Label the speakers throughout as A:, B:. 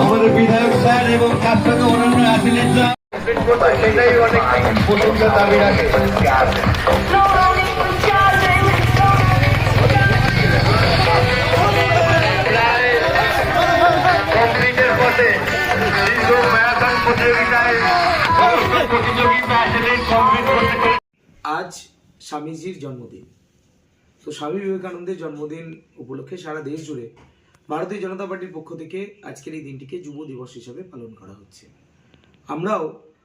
A: আমাদের বিধায়ক স্যার এবং তার সঙ্গে অন্যান্য অ্যাথলিটরা সেটাই অনেক প্রশংসা দাবি রাখে প্রতিযোগিতায় প্রতিযোগিতা আসলে কমপ্লিট করতে
B: আজ স্বামীজির জন্মদিন। তো স্বামী বিবেকানন্দের জন্মদিন উপলক্ষে সারা দেশ জুড়ে ভারতীয় জনতা পার্টির পক্ষ থেকে আজকের এই দিনটিকে যুব দিবস হিসাবে পালন করা হচ্ছে। আমরাও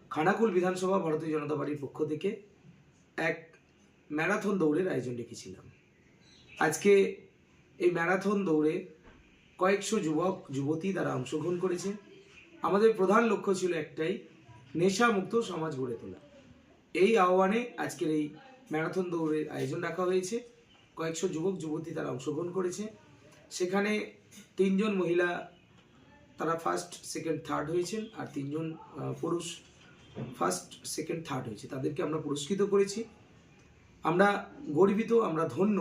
B: খানাকুল বিধানসভা ভারতীয় জনতা পার্টির পক্ষ থেকে এক ম্যারাথন দৌড়ের আয়োজন রেখেছিলাম আজকে এই ম্যারাথন দৌড়ে কয়েকশো যুবক, যুবতী তারা অংশগ্রহণ করেছে। আমাদের প্রধান লক্ষ্য ছিল একটাই, নেশামুক্ত সমাজ গড়ে তোলা। এই আহ্বানে আজকের এই ম্যারাথন দৌড়ের আয়োজন রাখা হয়েছে। কয়েকশো যুবক, যুবতী তারা অংশগ্রহণ করেছে। সেখানে তিনজন মহিলা তারা ফার্স্ট সেকেন্ড থার্ড হয়েছেন আর তিনজন পুরুষ ফার্স্ট সেকেন্ড থার্ড হয়েছে। তাদেরকে আমরা পুরস্কৃত করেছি। আমরা গর্বিত, আমরা ধন্য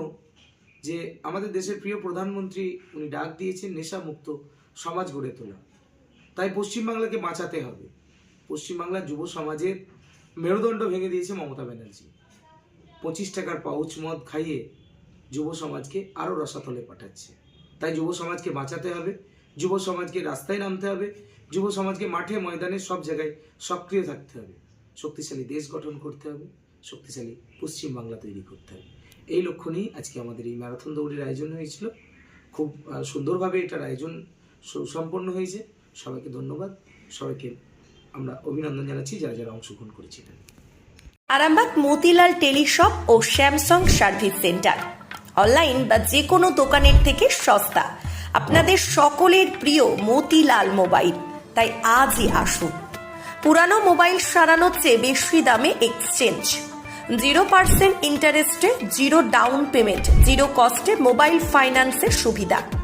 B: যে আমাদের দেশের প্রিয় প্রধানমন্ত্রী উনি ডাক দিয়েছেন নেশামুক্ত সমাজ গড়ে তোলা। তাই পশ্চিমবাংলাকে বাঁচাতে হবে। পশ্চিমবাংলার যুব সমাজের মেরুদণ্ড ভেঙে দিয়েছে মমতা ব্যানার্জি। পঁচিশ টাকার পাউচ মদ খাইয়ে যুব সমাজকে আরও রসাতলে পাঠাচ্ছে। তাই যুব সমাজকে বাঁচাতে হবে, যুব সমাজকে রাস্তায় নামতে হবে, যুব সমাজকে মাঠে, ময়দানে সব জায়গায় সক্রিয় থাকতে হবে। শক্তিশালী দেশ গঠন করতে হবে, শক্তিশালী পশ্চিমবাংলা তৈরি করতে হবে। এই লক্ষ্য নিয়েই আজকে আমাদের এই ম্যারাথন দৌড়ের আয়োজন হয়েছিল। খুব সুন্দরভাবে এটার আয়োজন সুসম্পন্ন হয়েছে। সবাইকে ধন্যবাদ। সবাইকে আমরা অভিনন্দন জানাচ্ছি যারা যারা অংশগ্রহণ করেছিলেন।
C: আরামবাগ, মতিলাল টেলিশপ ও স্যামসাং সার্ভিস সেন্টার। অনলাইন বা যে কোনো দোকানের থেকে সস্তা। আপনাদের সকলের প্রিয় মতিলাল মোবাইল। তাই আজই আসুন। পুরানো মোবাইল সারানোর চেয়ে বেশি দামে এক্সচেঞ্জ। জিরো পার্সেন্ট ইন্টারেস্টে, জিরো ডাউন পেমেন্ট, জিরো কস্টে মোবাইল ফাইন্যান্সের সুবিধা।